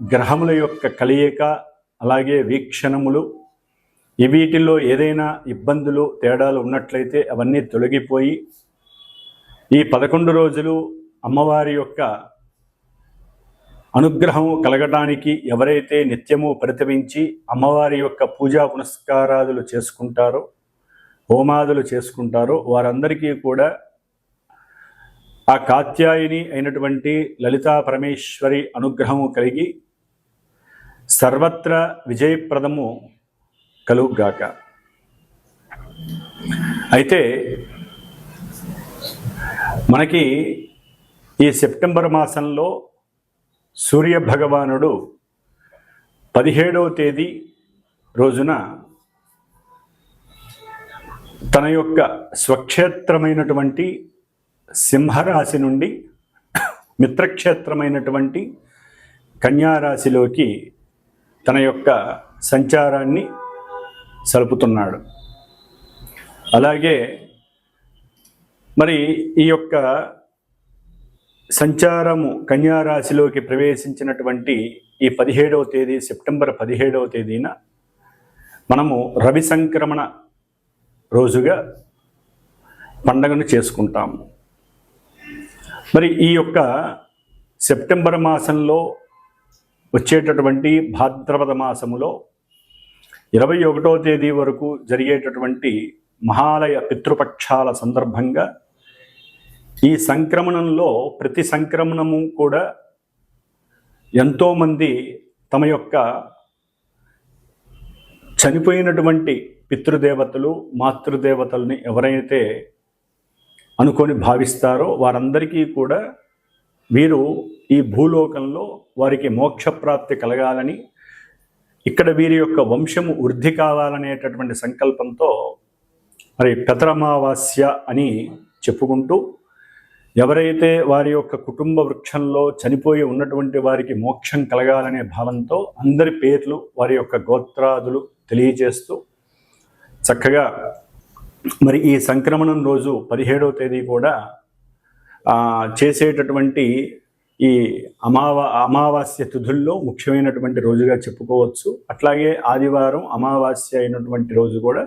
గ్రహముల యొక్క కలయిక అలాగే వీక్షణములు వీటిల్లో ఏదైనా ఇబ్బందులు తేడాలు ఉన్నట్లయితే అవన్నీ తొలగిపోయి ఈ పదకొండు రోజులు అమ్మవారి యొక్క అనుగ్రహం కలగడానికి ఎవరైతే నిత్యము పరితవించి అమ్మవారి యొక్క పూజా పునస్కారాదులు చేసుకుంటారో హోమాదులు చేసుకుంటారో వారందరికీ కూడా ఆ కాత్యాయిని అయినటువంటి లలితా పరమేశ్వరి అనుగ్రహము కలిగి సర్వత్ర విజయప్రదము కలుగుగాక. అయితే మనకి ఈ సెప్టెంబర్ మాసంలో సూర్య భగవానుడు పదిహేడవ తేదీ రోజున తన యొక్క స్వక్షేత్రమైనటువంటి సింహరాశి నుండి మిత్రక్షేత్రమైనటువంటి కన్యారాశిలోకి తన యొక్క సంచారాన్ని సలుపుతున్నాడు. అలాగే మరి ఈ యొక్క సంచారము కన్యారాశిలోకి ప్రవేశించినటువంటి ఈ పదిహేడవ తేదీ సెప్టెంబర్ పదిహేడవ తేదీన మనము రవి సంక్రమణ రోజుగా పండగను చేసుకుంటాము. మరి ఈ యొక్క సెప్టెంబర్ మాసంలో వచ్చేటటువంటి భాద్రపద మాసములో ఇరవై ఒకటో తేదీ వరకు జరిగేటటువంటి మహాలయ పితృపక్షాల సందర్భంగా ఈ సంక్రమణంలో ప్రతి సంక్రమణము కూడా ఎంతోమంది తమ యొక్క చనిపోయినటువంటి పితృదేవతలు మాతృదేవతల్ని ఎవరైతే అనుకొని భావిస్తారో వారందరికీ కూడా వీరు ఈ భూలోకంలో వారికి మోక్షప్రాప్తి కలగాలని ఇక్కడ వీరి యొక్క వంశము వృద్ధి కావాలనేటటువంటి సంకల్పంతో మరి పెతరమావాస్య అని చెప్పుకుంటూ ఎవరైతే వారి యొక్క కుటుంబ వృక్షంలో చనిపోయి ఉన్నటువంటి వారికి మోక్షం కలగాలనే భావంతో అందరి పేర్లు వారి యొక్క గోత్రాదులు తెలియజేస్తూ చక్కగా మరి ఈ సంక్రమణం రోజు పదిహేడవ తేదీ కూడా చేసేటటువంటి ఈ అమావా అమావాస్య తిథుల్లో ముఖ్యమైనటువంటి రోజుగా చెప్పుకోవచ్చు. అట్లాగే ఆదివారం అమావాస్య అయినటువంటి రోజు కూడా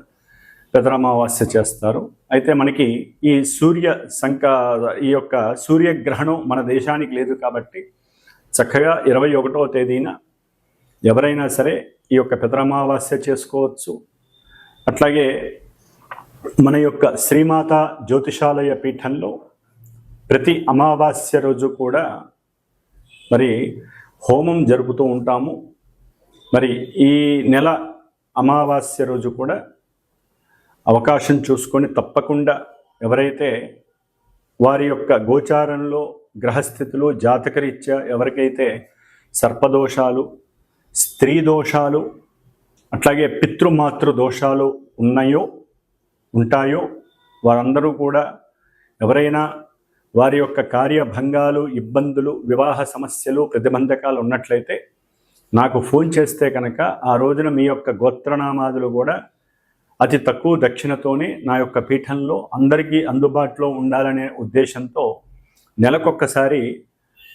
పెదరమావాస్య చేస్తారు. అయితే మనకి ఈ సూర్య సంక ఈ యొక్క సూర్యగ్రహణం మన దేశానికి లేదు కాబట్టి చక్కగా ఇరవై ఒకటవ తేదీన ఎవరైనా సరే ఈ యొక్క పెదరమావాస్య చేసుకోవచ్చు. అట్లాగే మన యొక్క శ్రీమాత జ్యోతిషాలయ పీఠంలో ప్రతి అమావాస్య రోజు కూడా మరి హోమం జరుపుతూ ఉంటాము. మరి ఈ నెల అమావాస్య రోజు కూడా అవకాశం చూసుకొని తప్పకుండా ఎవరైతే వారి యొక్క గోచారంలో గ్రహస్థితులు జాతకరీత్యా ఎవరికైతే సర్పదోషాలు స్త్రీ దోషాలు అట్లాగే పితృమాతృ దోషాలు ఉన్నాయో ఉంటాయో వారందరూ కూడా ఎవరైనా వారి యొక్క కార్యభంగాలు ఇబ్బందులు వివాహ సమస్యలు ప్రతిబంధకాలు ఉన్నట్లయితే నాకు ఫోన్ చేస్తే కనుక ఆ రోజున మీ యొక్క గోత్రనామాదులు కూడా అతి తక్కువ దక్షిణతోనే నా యొక్క పీఠంలో అందరికీ అందుబాటులో ఉండాలనే ఉద్దేశంతో నెలకొక్కసారి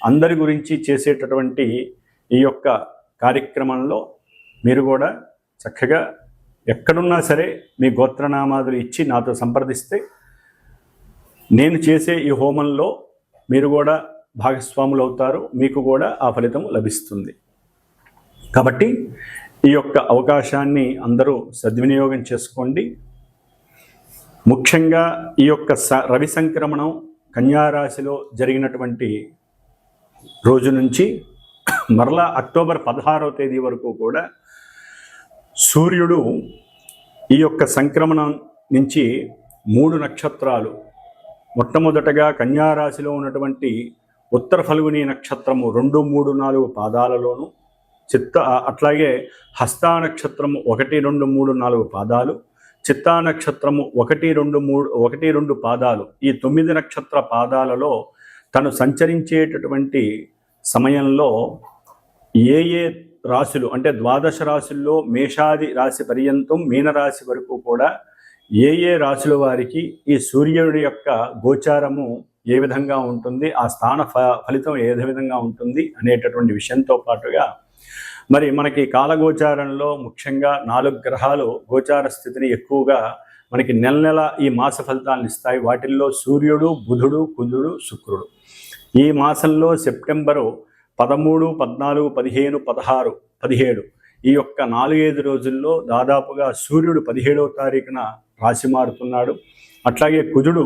అందరి గురించి చేసేటటువంటి ఈ యొక్క కార్యక్రమంలో మీరు కూడా చక్కగా ఎక్కడున్నా సరే మీ గోత్రనామాదులు ఇచ్చి నాతో సంప్రదిస్తే నేను చేసే ఈ హోమంలో మీరు కూడా భాగస్వాములు అవుతారు మీకు కూడా ఆ ఫలితం లభిస్తుంది. కాబట్టి ఈ యొక్క అవకాశాన్ని అందరూ సద్వినియోగం చేసుకోండి. ముఖ్యంగా ఈ యొక్క స రవి సంక్రమణం కన్యారాశిలో జరిగినటువంటి రోజు నుంచి మరలా అక్టోబర్ పదహారవ తేదీ వరకు కూడా సూర్యుడు ఈ యొక్క సంక్రమణం నుంచి మూడు నక్షత్రాలు. మొట్టమొదటగా కన్యారాశిలో ఉన్నటువంటి ఉత్తర ఫల్గుని నక్షత్రము రెండు మూడు నాలుగు పాదాలలోను చిత్త అట్లాగే హస్తా నక్షత్రము ఒకటి రెండు మూడు నాలుగు పాదాలు చిత్తా నక్షత్రము ఒకటి రెండు మూడు ఒకటి రెండు పాదాలు. ఈ తొమ్మిది నక్షత్ర పాదాలలో తను సంచరించేటటువంటి సమయంలో ఏ ఏ రాశులు అంటే ద్వాదశ రాశుల్లో మేషాది రాశి పర్యంతం మీనరాశి వరకు కూడా ఏ ఏ రాశుల వారికి ఈ సూర్యుడి యొక్క గోచారము ఏ విధంగా ఉంటుంది ఆ స్థాన ఫ ఫలితం ఏ విధంగా ఉంటుంది అనేటటువంటి విషయంతో పాటుగా మరి మనకి కాలగోచారంలో ముఖ్యంగా నాలుగు గ్రహాలు గోచార స్థితిని ఎక్కువగా మనకి నెల నెల ఈ మాస ఫలితాలను ఇస్తాయి. వాటిల్లో సూర్యుడు బుధుడు కుజుడు శుక్రుడు. ఈ మాసంలో సెప్టెంబరు పదమూడు పద్నాలుగు పదిహేను పదహారు పదిహేడు. ఈ యొక్క నాలుగైదు రోజుల్లో దాదాపుగా సూర్యుడు పదిహేడవ తారీఖున రాశి మారుతున్నాడు. అట్లాగే కుజుడు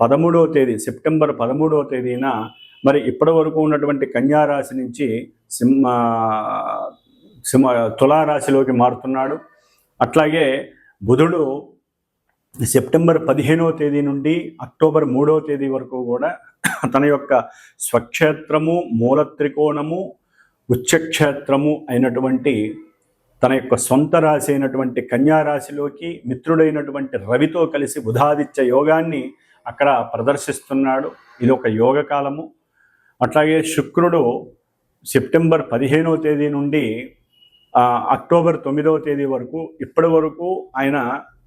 పదమూడవ తేదీ సెప్టెంబర్ పదమూడవ తేదీన మరి ఇప్పటి వరకు ఉన్నటువంటి కన్యా రాశి నుంచి సింహ సింహ తులారాశిలోకి మారుతున్నాడు. అట్లాగే బుధుడు సెప్టెంబర్ పదిహేనవ తేదీ నుండి అక్టోబర్ మూడవ తేదీ వరకు కూడా తన యొక్క స్వక్షేత్రము మూల త్రికోణము ఉచ్చక్షేత్రము అయినటువంటి తన యొక్క సొంత రాశి అయినటువంటి కన్యా రాశిలోకి మిత్రుడైనటువంటి రవితో కలిసి బుధాదిత్య యోగాన్ని అక్కడ ప్రదర్శిస్తున్నాడు. ఇది ఒక యోగ కాలము. అట్లాగే శుక్రుడు సెప్టెంబర్ పదిహేనవ తేదీ నుండి అక్టోబర్ తొమ్మిదవ తేదీ వరకు ఇప్పటి వరకు ఆయన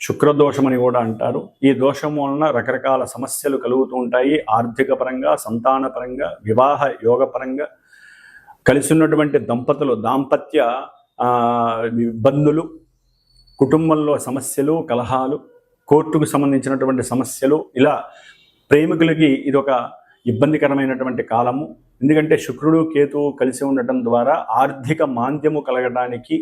శుక్రదోషం అని కూడా అంటారు. ఈ దోషం వలన రకరకాల సమస్యలు కలుగుతూ ఉంటాయి. ఆర్థిక పరంగా సంతాన పరంగా వివాహ యోగ పరంగా కలిసి ఉన్నటువంటి దంపతులు దాంపత్య ఇబ్బందులు కుటుంబంలో సమస్యలు కలహాలు కోర్టుకు సంబంధించినటువంటి సమస్యలు ఇలా ప్రేమికులకి ఇదొక ఇబ్బందికరమైనటువంటి కాలము. ఎందుకంటే శుక్రుడు కేతువు కలిసి ఉండటం ద్వారా ఆర్థిక మాంద్యము కలగడానికి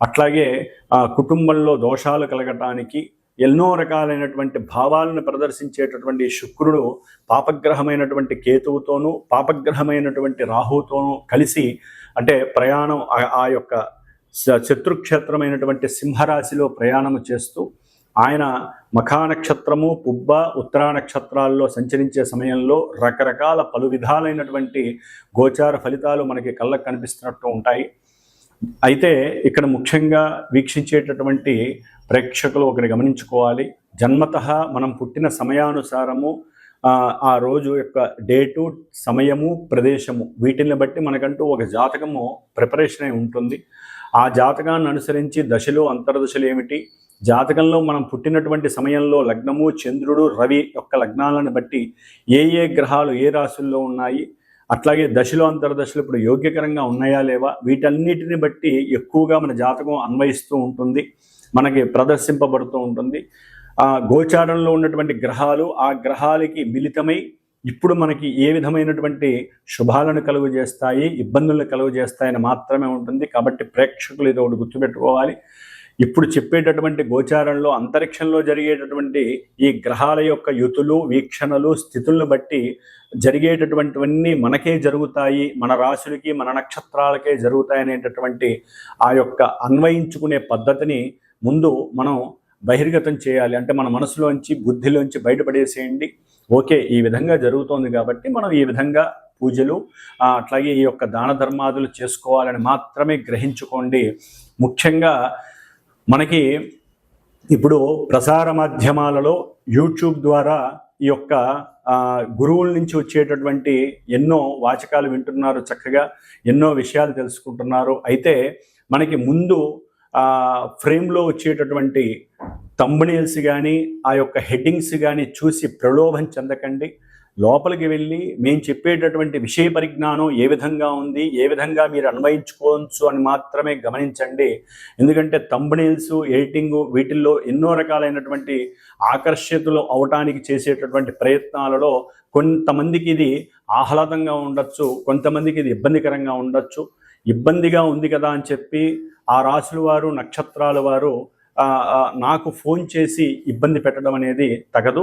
అట్లాగే ఆ కుటుంబంలో దోషాలు కలగటానికి ఎన్నో రకాలైనటువంటి భావాలను ప్రదర్శించేటటువంటి శుక్రుడు పాపగ్రహమైనటువంటి కేతువుతోనూ పాపగ్రహమైనటువంటి రాహుతోనూ కలిసి అంటే ప్రయాణం ఆ యొక్క శత్రుక్షేత్రమైనటువంటి సింహరాశిలో ప్రయాణము చేస్తూ ఆయన మఖా నక్షత్రము పుబ్బ ఉత్తరా నక్షత్రాల్లో సంచరించే సమయంలో రకరకాల పలు విధాలైనటువంటి గోచార ఫలితాలు మనకి కళ్ళకు కనిపిస్తున్నట్టు ఉంటాయి. అయితే ఇక్కడ ముఖ్యంగా వీక్షించేటటువంటి ప్రేక్షకులు ఒకటి గమనించుకోవాలి. జన్మత మనం పుట్టిన సమయానుసారము ఆ రోజు యొక్క డేటు సమయము ప్రదేశము వీటిని బట్టి మనకంటూ ఒక జాతకము ప్రిపరేషన్ అయి ఉంటుంది. ఆ జాతకాన్ని అనుసరించి దశలు అంతర్దశలు ఏమిటి? జాతకంలో మనం పుట్టినటువంటి సమయంలో లగ్నము చంద్రుడు రవి యొక్క లగ్నాలను బట్టి ఏ ఏ గ్రహాలు ఏ రాశుల్లో ఉన్నాయి? అట్లాగే దశలో అంతర్దశలు ఇప్పుడు యోగ్యకరంగా ఉన్నాయా లేవా? వీటన్నిటిని బట్టి ఎక్కువగా మన జాతకం అన్వయిస్తూ ఉంటుంది. మనకి ప్రదర్శింపబడుతూ ఉంటుంది. ఆ గోచారంలో ఉన్నటువంటి గ్రహాలు ఆ గ్రహాలకి మిళితమై ఇప్పుడు మనకి ఏ విధమైనటువంటి శుభాలను కలుగు చేస్తాయి ఇబ్బందులను కలుగు చేస్తాయని మాత్రమే ఉంటుంది. కాబట్టి ప్రేక్షకులు ఇది ఒకటి గుర్తుపెట్టుకోవాలి. ఇప్పుడు చెప్పేటటువంటి గోచారంలో అంతరిక్షంలో జరిగేటటువంటి ఈ గ్రహాల యొక్క యుతులు వీక్షణలు స్థితులను బట్టి జరిగేటటువంటివన్నీ మనకే జరుగుతాయి మన రాశులకి మన నక్షత్రాలకే జరుగుతాయి అనేటటువంటి ఆ యొక్క అన్వయించుకునే పద్ధతిని ముందు మనం బహిర్గతం చేయాలి. అంటే మన మనసులోంచి బుద్ధిలోంచి బయటపడేసేయండి. ఓకే ఈ విధంగా జరుగుతోంది కాబట్టి మనం ఈ విధంగా పూజలు అట్లాగే ఈ యొక్క దాన ధర్మాదులు చేసుకోవాలని మాత్రమే గ్రహించుకోండి. ముఖ్యంగా మనకి ఇప్పుడు ప్రసార మాధ్యమాలలో యూట్యూబ్ ద్వారా ఈ యొక్క గురువుల నుంచి వచ్చేటటువంటి ఎన్నో వాచకాలు వింటున్నారు చక్కగా ఎన్నో విషయాలు తెలుసుకుంటున్నారు. అయితే మనకి ముందు ఫ్రేమ్లో వచ్చేటటువంటి తంబునేల్స్ కానీ ఆ యొక్క హెడ్డింగ్స్ కానీ చూసి ప్రలోభం చెందకండి. లోపలికి వెళ్ళి మేము చెప్పేటటువంటి విషయ పరిజ్ఞానం ఏ విధంగా ఉంది ఏ విధంగా మీరు అన్వయించుకోవచ్చు అని మాత్రమే గమనించండి. ఎందుకంటే తంబనీల్స్ ఎడిటింగ్ వీటిల్లో ఎన్నో రకాలైనటువంటి ఆకర్షితులు అవటానికి చేసేటటువంటి ప్రయత్నాలలో కొంతమందికి ఇది ఆహ్లాదంగా ఉండొచ్చు కొంతమందికి ఇది ఇబ్బందికరంగా ఉండొచ్చు. ఇబ్బందిగా ఉంది కదా అని చెప్పి ఆ రాశుల వారు నక్షత్రాల వారు నాకు ఫోన్ చేసి ఇబ్బంది పెట్టడం అనేది తగదు.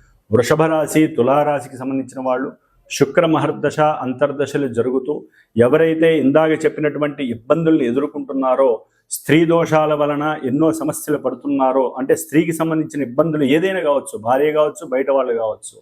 వృషభ రాశి తులారాశికి సంబంధించిన వాళ్ళు శుక్ర మహర్దశ అంతర్దశలు జరుగుతూ ఎవరైతే ఇందాక చెప్పినటువంటి ఇబ్బందుల్ని ఎదుర్కొంటున్నారో స్త్రీ దోషాల వలన ఎన్నో సమస్యలు పడుతున్నారో అంటే స్త్రీకి సంబంధించిన ఇబ్బందులు ఏదైనా కావచ్చు భార్య కావచ్చు బయట వాళ్ళు కావచ్చు.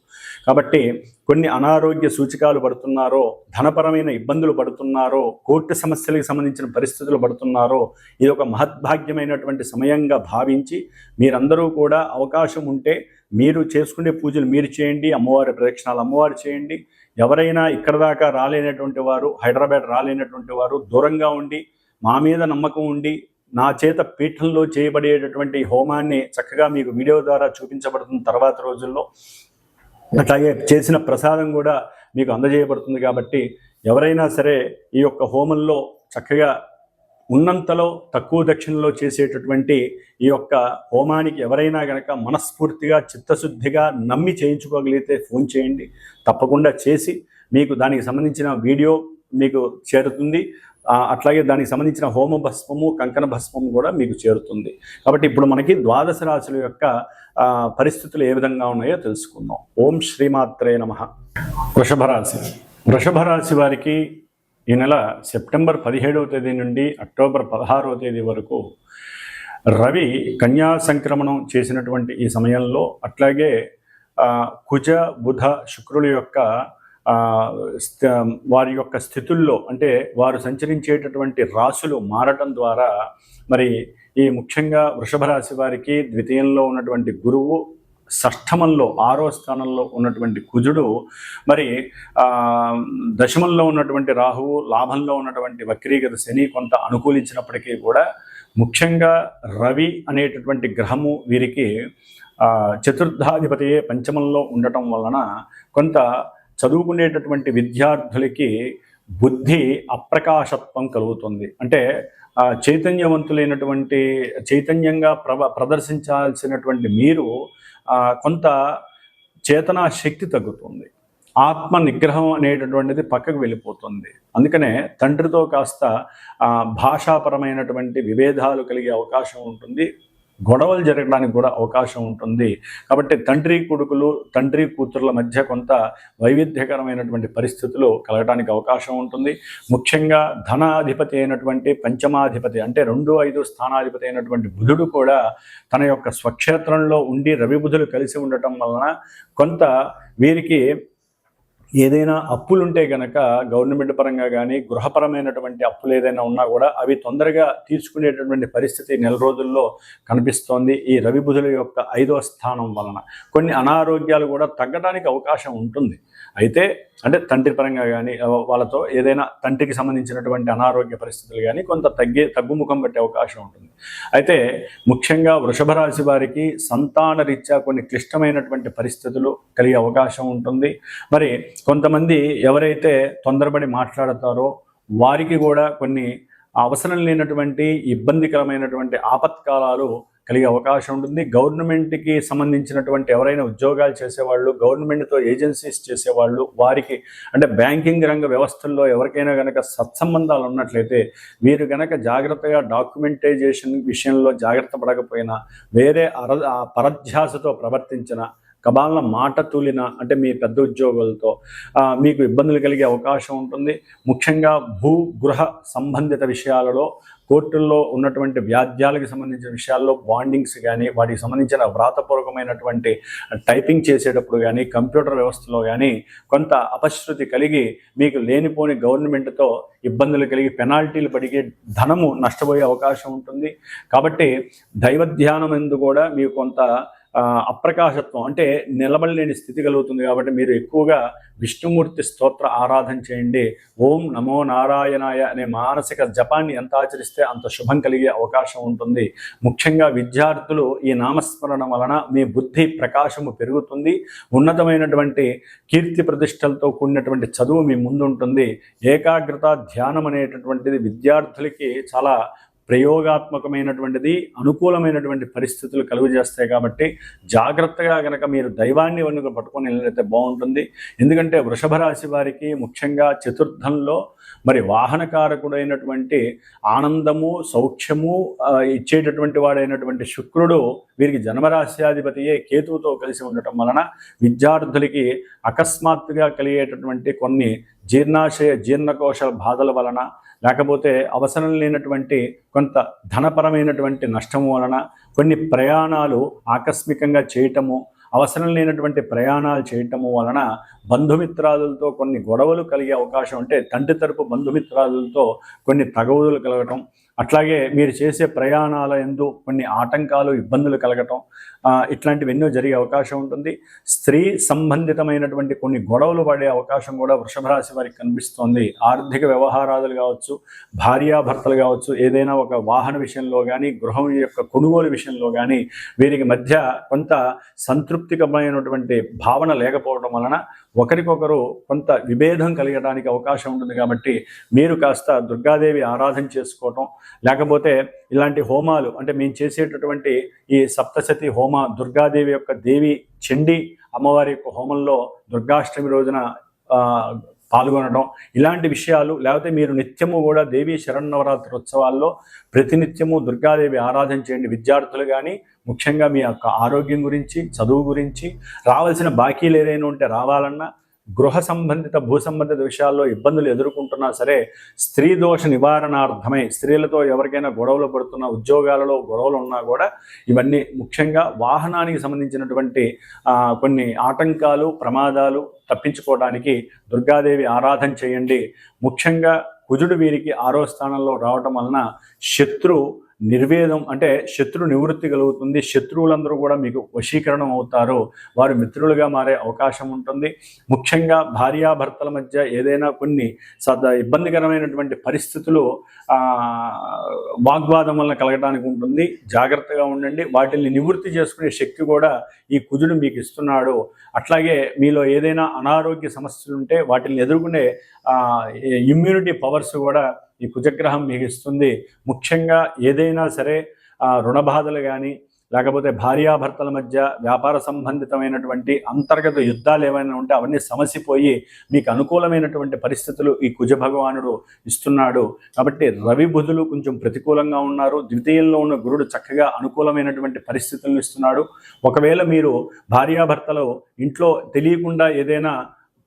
కాబట్టి కొన్ని అనారోగ్య సూచికాలు పడుతున్నారో ధనపరమైన ఇబ్బందులు పడుతున్నారో కోర్టు సమస్యలకు సంబంధించిన పరిస్థితులు పడుతున్నారో ఇది ఒక మహద్భాగ్యమైనటువంటి సమయంగా భావించి మీరందరూ కూడా అవకాశం ఉంటే మీరు చేసుకునే పూజలు మీరు చేయండి అమ్మవారి ప్రదక్షిణాలు అమ్మవారు చేయండి. ఎవరైనా ఇక్కడ దాకా రాలేనటువంటి వారు హైదరాబాద్ రాలేనటువంటి వారు దూరంగా ఉండి మా మీద నమ్మకం ఉండి నా చేత పీఠంలో చేయబడేటటువంటి హోమాన్ని చక్కగా మీకు వీడియో ద్వారా చూపించబడుతున్న తర్వాత రోజుల్లో. అట్లాగే చేసిన ప్రసాదం కూడా మీకు అందజేయబడుతుంది కాబట్టి ఎవరైనా సరే ఈ యొక్క హోమంలో చక్కగా ఉన్నంతలో తక్కువ దక్షిణలో చేసేటటువంటి ఈ యొక్క హోమానికి ఎవరైనా కనుక మనస్ఫూర్తిగా చిత్తశుద్ధిగా నమ్మి చేయించుకోగలిగితే ఫోన్ చేయండి. తప్పకుండా చేసి మీకు దానికి సంబంధించిన వీడియో మీకు చేరుతుంది. అట్లాగే దానికి సంబంధించిన హోమ భస్మము కంకణ భస్మము కూడా మీకు చేరుతుంది. కాబట్టి ఇప్పుడు మనకి ద్వాదశ రాశుల యొక్క పరిస్థితులు ఏ విధంగా ఉన్నాయో తెలుసుకుందాం. ఓం శ్రీమాత్రే నమ. వృషభ రాశి. వృషభ రాశి వారికి ఈ నెల సెప్టెంబర్ పదిహేడవ తేదీ నుండి అక్టోబర్ పదహారవ తేదీ వరకు రవి కన్యా సంక్రమణం చేసినటువంటి ఈ సమయంలో అట్లాగే కుజ బుధ శుక్రుల యొక్క వారి యొక్క స్థితుల్లో అంటే వారు సంచరించేటటువంటి రాసులు మారటం ద్వారా మరి ఈ ముఖ్యంగా వృషభ రాశి వారికి ద్వితీయంలో ఉన్నటువంటి గురువు షష్ఠమంలో ఆరో స్థానంలో ఉన్నటువంటి కుజుడు మరి దశమంలో ఉన్నటువంటి రాహువు లాభంలో ఉన్నటువంటి వక్రీగత శని కొంత అనుకూలించినప్పటికీ కూడా ముఖ్యంగా రవి అనేటటువంటి గ్రహము వీరికి చతుర్థాధిపతియే పంచమంలో ఉండటం వలన కొంత చదువుకునేటటువంటి విద్యార్థులకి బుద్ధి అప్రకాశత్వం కలుగుతుంది. అంటే చైతన్యవంతులైనటువంటి చైతన్యంగా ప్రవ ప్రదర్శించాల్సినటువంటి మీరు కొంత చేతనా శక్తి తగ్గుతుంది. ఆత్మ నిగ్రహం అనేటటువంటిది పక్కకు వెళ్ళిపోతుంది. అందుకనే తండ్రితో కాస్త భాషాపరమైనటువంటి విభేదాలు కలిగే అవకాశం ఉంటుంది. గొడవలు జరగడానికి కూడా అవకాశం ఉంటుంది. కాబట్టి తండ్రి కొడుకులు తండ్రి కూతుర్ల మధ్య కొంత వైవిధ్యకరమైనటువంటి పరిస్థితులు కలగడానికి అవకాశం ఉంటుంది. ముఖ్యంగా ధనాధిపతి అయినటువంటి పంచమాధిపతి అంటే రెండు ఐదు స్థానాధిపతి అయినటువంటి బుధుడు కూడా తన యొక్క స్వక్షేత్రంలో ఉండి రవి బుధులు కలిసి ఉండటం వలన కొంత వీరికి ఏదైనా అప్పులుంటే గనక గవర్నమెంట్ పరంగా కానీ గృహపరమైనటువంటి అప్పులు ఏదైనా ఉన్నా కూడా అవి తొందరగా తీర్చుకునేటటువంటి పరిస్థితి నెల రోజుల్లో కనిపిస్తోంది. ఈ రవి బుధుల యొక్క ఐదవ స్థానం వలన. కొన్ని అనారోగ్యాలు కూడా తగ్గడానికి అవకాశం ఉంటుంది. అయితే అంటే తండ్రి పరంగా కానీ వాళ్ళతో ఏదైనా తండ్రికి సంబంధించినటువంటి అనారోగ్య పరిస్థితులు కానీ కొంత తగ్గే తగ్గుముఖం పట్టే అవకాశం ఉంటుంది. అయితే ముఖ్యంగా వృషభ రాశి వారికి సంతాన రీత్యా కొన్ని క్లిష్టమైనటువంటి పరిస్థితులు కలిగే అవకాశం ఉంటుంది. మరి కొంతమంది ఎవరైతే తొందరపడి మాట్లాడతారో వారికి కూడా కొన్ని అవసరం లేనటువంటి ఇబ్బందికరమైనటువంటి ఆపత్కాలాలు కలిగే అవకాశం ఉంటుంది. గవర్నమెంట్కి సంబంధించినటువంటి ఎవరైనా ఉద్యోగాలు చేసేవాళ్ళు గవర్నమెంట్తో ఏజెన్సీస్ చేసేవాళ్ళు వారికి అంటే బ్యాంకింగ్ రంగ వ్యవస్థల్లో ఎవరికైనా కనుక సత్సంబంధాలు ఉన్నట్లయితే వీరు కనుక జాగ్రత్తగా డాక్యుమెంటైజేషన్ విషయంలో జాగ్రత్త పడకపోయినా వేరే అర పరధ్యాసతో ప్రవర్తించిన కబాలన మాట తూలిన అంటే మీ పెద్ద ఉద్యోగులతో మీకు ఇబ్బందులు కలిగే అవకాశం ఉంటుంది. ముఖ్యంగా భూ గృహ సంబంధిత విషయాలలో కోర్టుల్లో ఉన్నటువంటి వ్యాధ్యాలకు సంబంధించిన విషయాల్లో బాండింగ్స్ కానీ వాటికి సంబంధించిన వ్రాతపూర్వకమైనటువంటి టైపింగ్ చేసేటప్పుడు కానీ కంప్యూటర్ వ్యవస్థలో కానీ కొంత అపశృతి కలిగి మీకు లేనిపోని గవర్నమెంట్తో ఇబ్బందులు కలిగి పెనాల్టీలు పడిగే ధనము నష్టపోయే అవకాశం ఉంటుంది. కాబట్టి దైవ ధ్యానం ఎందు కూడా మీకు కొంత అప్రకాశత్వం. అంటే నిలబడలేని స్థితి కలుగుతుంది కాబట్టి మీరు ఎక్కువగా విష్ణుమూర్తి స్తోత్ర ఆరాధన చేయండి. ఓం నమో నారాయణాయ అనే మానసిక జపాన్ని ఎంత ఆచరిస్తే అంత శుభం కలిగే అవకాశం ఉంటుంది. ముఖ్యంగా విద్యార్థులు ఈ నామస్మరణ వలన మీ బుద్ధి ప్రకాశము పెరుగుతుంది. ఉన్నతమైనటువంటి కీర్తి ప్రతిష్టలతో కూడినటువంటి చదువు మీ ముందు ఉంటుంది ఏకాగ్రత ధ్యానం అనేటటువంటిది విద్యార్థులకి చాలా ప్రయోగాత్మకమైనటువంటిది అనుకూలమైనటువంటి పరిస్థితులు కలుగు చేస్తాయి కాబట్టి జాగ్రత్తగా కనుక మీరు దైవాన్ని వన్నుగా పట్టుకొని వెళ్ళినైతే బాగుంటుంది. ఎందుకంటే వృషభ రాశి వారికి ముఖ్యంగా చతుర్థంలో మరి వాహనకారకుడైనటువంటి ఆనందము సౌఖ్యము ఇచ్చేటటువంటి వాడైనటువంటి శుక్రుడు వీరికి జన్మరాశ్యాధిపతియే కేతువుతో కలిసి ఉండటం వలన విద్యార్థులకి అకస్మాత్తుగా కలిగేటటువంటి కొన్ని జీర్ణాశయ జీర్ణకోశ బాధల వలన లేకపోతే అవసరం లేనటువంటి కొంత ధనపరమైనటువంటి నష్టము వలన కొన్ని ప్రయాణాలు ఆకస్మికంగా చేయటము అవసరం లేనటువంటి ప్రయాణాలు చేయటము వలన బంధుమిత్రాదులతో కొన్ని గొడవలు కలిగే అవకాశం ఉంటే తండ్రి తరపు బంధుమిత్రాదులతో కొన్ని తగవులు కలగటం అట్లాగే మీరు చేసే ప్రయాణాల ఎందు కొన్ని ఆటంకాలు ఇబ్బందులు కలగటం ఇట్లాంటివెన్నో జరిగే అవకాశం ఉంటుంది. స్త్రీ సంబంధితమైనటువంటి కొన్ని గొడవలు పడే అవకాశం కూడా వృషభ రాశి వారికి కనిపిస్తోంది. ఆర్థిక వ్యవహారాలు కావచ్చు భార్యాభర్తలు కావచ్చు ఏదైనా ఒక వాహన విషయంలో కానీ గృహం యొక్క కొనుగోలు విషయంలో కానీ వీరికి మధ్య కొంత సంతృప్తికరమైనటువంటి భావన లేకపోవడం వలన ఒకరికొకరు కొంత విభేదం కలిగడానికి అవకాశం ఉంటుంది కాబట్టి మీరు కాస్త దుర్గాదేవి ఆరాధన చేసుకోవటం లేకపోతే ఇలాంటి హోమాలు అంటే మేము చేసేటటువంటి ఈ సప్తశతి హోమ దుర్గాదేవి యొక్క దేవి చండి అమ్మవారి యొక్క హోమంలో దుర్గాష్టమి రోజున పాల్గొనడం ఇలాంటి విషయాలు లేకపోతే మీరు నిత్యము కూడా దేవీ శరణవరాత్రి ఉత్సవాల్లో ప్రతినిత్యము దుర్గాదేవి ఆరాధన చేయండి. విద్యార్థులు కానీ ముఖ్యంగా మీ యొక్క ఆరోగ్యం గురించి చదువు గురించి రావాల్సిన బాకీలు ఏదైనా ఉంటే రావాలన్నా గృహ సంబంధిత భూ సంబంధిత విషయాల్లో ఇబ్బందులు ఎదుర్కొంటున్నా సరే స్త్రీ దోష నివారణార్థమై స్త్రీలతో ఎవరికైనా గొడవలు పడుతున్న ఉద్యోగాలలో గొడవలు ఉన్నా కూడా ఇవన్నీ ముఖ్యంగా వాహనానికి సంబంధించినటువంటి కొన్ని ఆటంకాలు ప్రమాదాలు తప్పించుకోవడానికి దుర్గాదేవి ఆరాధన చేయండి. ముఖ్యంగా కుజుడు వీరికి ఆరో స్థానంలో రావటం వలన శత్రు నిర్వేదం అంటే శత్రు నివృత్తి కలుగుతుంది. శత్రువులందరూ కూడా మీకు వశీకరణం అవుతారు. వారు మిత్రులుగా మారే అవకాశం ఉంటుంది. ముఖ్యంగా భార్యాభర్తల మధ్య ఏదైనా కొన్ని సద ఇబ్బందికరమైనటువంటి పరిస్థితులు వాగ్వాదం వలన కలగడానికి ఉంటుంది. జాగ్రత్తగా ఉండండి. వాటిని నివృత్తి చేసుకునే శక్తి కూడా ఈ కుజుడు మీకు ఇస్తున్నాడు. అట్లాగే మీలో ఏదైనా అనారోగ్య సమస్యలు ఉంటే వాటిని ఎదుర్కొనే ఇమ్యూనిటీ పవర్స్ కూడా ఈ కుజగ్రహం మీకు ఇస్తుంది. ముఖ్యంగా ఏదైనా సరే రుణ బాధలు కానీ లేకపోతే భార్యాభర్తల మధ్య వ్యాపార సంబంధితమైనటువంటి అంతర్గత యుద్ధాలు ఏమైనా ఉంటే అవన్నీ సమసిపోయి మీకు అనుకూలమైనటువంటి పరిస్థితులు ఈ కుజ భగవానుడు ఇస్తున్నాడు. కాబట్టి రవి బుధులు కొంచెం ప్రతికూలంగా ఉన్నారు. ద్వితీయంలో ఉన్న గురుడు చక్కగా అనుకూలమైనటువంటి పరిస్థితులను ఇస్తున్నాడు. ఒకవేళ మీరు భార్యాభర్తలు ఇంట్లో తెలియకుండా ఏదైనా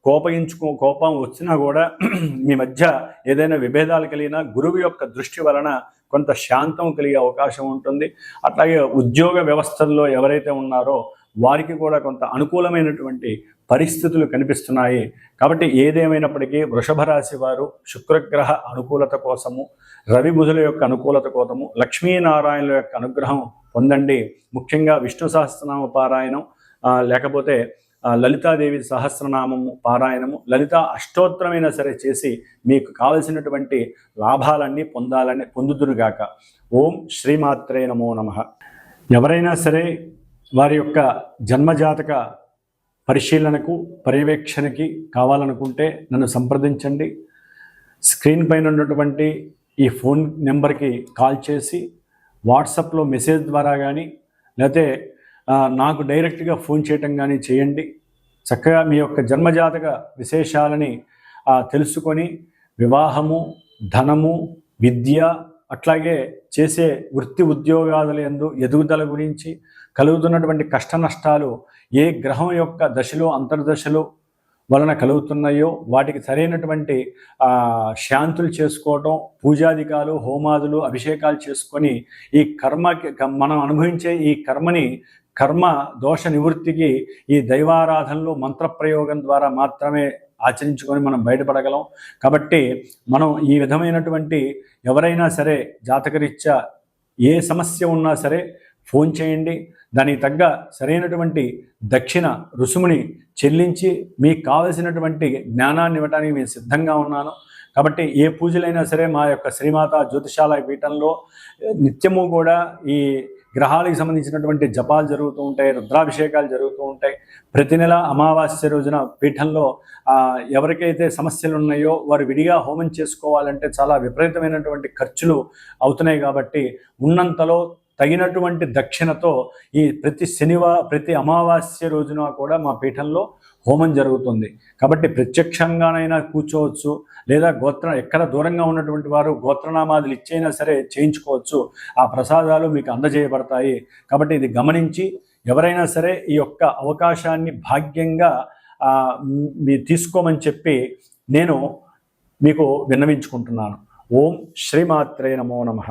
కోపయించుకో కోపం వచ్చినా కూడా మీ మధ్య ఏదైనా విభేదాలు కలిగినా గురువు యొక్క దృష్టి వలన కొంత శాంతం కలిగే అవకాశం ఉంటుంది. అట్లాగే ఉద్యోగ వ్యవస్థల్లో ఎవరైతే ఉన్నారో వారికి కూడా కొంత అనుకూలమైనటువంటి పరిస్థితులు కనిపిస్తున్నాయి. కాబట్టి ఏదేమైనప్పటికీ వృషభ రాశి వారు శుక్రగ్రహ అనుకూలత కోసము రవి బుధుల యొక్క అనుకూలత కోసము లక్ష్మీనారాయణుల యొక్క అనుగ్రహం పొందండి. ముఖ్యంగా విష్ణు సహస్రనామ పారాయణం లేకపోతే లలితాదేవి సహస్రనామము పారాయణము లలిత అష్టోత్తరమైనా సరే చేసి మీకు కావలసినటువంటి లాభాలన్నీ పొందాలని పొందుదురుగాక ఓం శ్రీమాత్రే నమో నమ. ఎవరైనా సరే వారి యొక్క జన్మజాతక పరిశీలనకు పర్యవేక్షణకి కావాలనుకుంటే నన్ను సంప్రదించండి. స్క్రీన్ పైన ఉన్నటువంటి ఈ ఫోన్ నెంబర్కి కాల్ చేసి వాట్సాప్లో మెసేజ్ ద్వారా కానీ లేకపోతే నాకు డైరెక్ట్గా ఫోన్ చేయటం కానీ చేయండి. చక్కగా మీ యొక్క జన్మజాతక విశేషాలని తెలుసుకొని వివాహము ధనము విద్య అట్లాగే చేసే వృత్తి ఉద్యోగాదుల యందు ఎదుగుదల గురించి కలుగుతున్నటువంటి కష్ట నష్టాలు ఏ గ్రహం యొక్క దశలో అంతర్దశలో వలన కలుగుతున్నాయో వాటికి సరైనటువంటి శాంతులు చేసుకోవటం పూజాధికాలు హోమాదులు అభిషేకాలు చేసుకొని ఈ కర్మకి మనం అనుభవించే ఈ కర్మని కర్మ దోష నివృత్తికి ఈ దైవారాధనలు మంత్రప్రయోగం ద్వారా మాత్రమే ఆచరించుకొని మనం బయటపడగలం. కాబట్టి మనం ఈ విధమైనటువంటి ఎవరైనా సరే జాతకరీత్యా ఏ సమస్య ఉన్నా సరే ఫోన్ చేయండి. దానికి తగ్గ సరైనటువంటి దక్షిణ రుసుముని చెల్లించి మీకు కావలసినటువంటి జ్ఞానాన్ని ఇవ్వడానికి నేను సిద్ధంగా ఉన్నాను. కాబట్టి ఏ పూజలైనా సరే మా యొక్క శ్రీమాత జ్యోతిషాల పీఠంలో నిత్యము కూడా ఈ గ్రహాలకు సంబంధించినటువంటి జపాలు జరుగుతూ ఉంటాయి రుద్రాభిషేకాలు జరుగుతూ ఉంటాయి. ప్రతి నెల అమావాస్య రోజున పీఠంలో ఎవరికైతే సమస్యలు ఉన్నాయో వారు విడిగా హోమం చేసుకోవాలంటే చాలా విపరీతమైనటువంటి ఖర్చులు అవుతున్నాయి కాబట్టి ఉన్నంతలో తగినటువంటి దక్షిణతో ఈ ప్రతి శనివా ప్రతి అమావాస్య రోజున కూడా మా పీఠంలో హోమం జరుగుతుంది. కాబట్టి ప్రత్యక్షంగానైనా కూర్చోవచ్చు లేదా గోత్ర ఎక్కడ దూరంగా ఉన్నటువంటి వారు గోత్రనామాదులు ఇచ్చైనా సరే చేయించుకోవచ్చు. ఆ ప్రసాదాలు మీకు అందజేయబడతాయి. కాబట్టి ఇది గమనించి ఎవరైనా సరే ఈ యొక్క అవకాశాన్ని భాగ్యంగా మీరు తీసుకోమని చెప్పి నేను మీకు విన్నవించుకుంటున్నాను. ఓం శ్రీమాత్రే నమో నమః.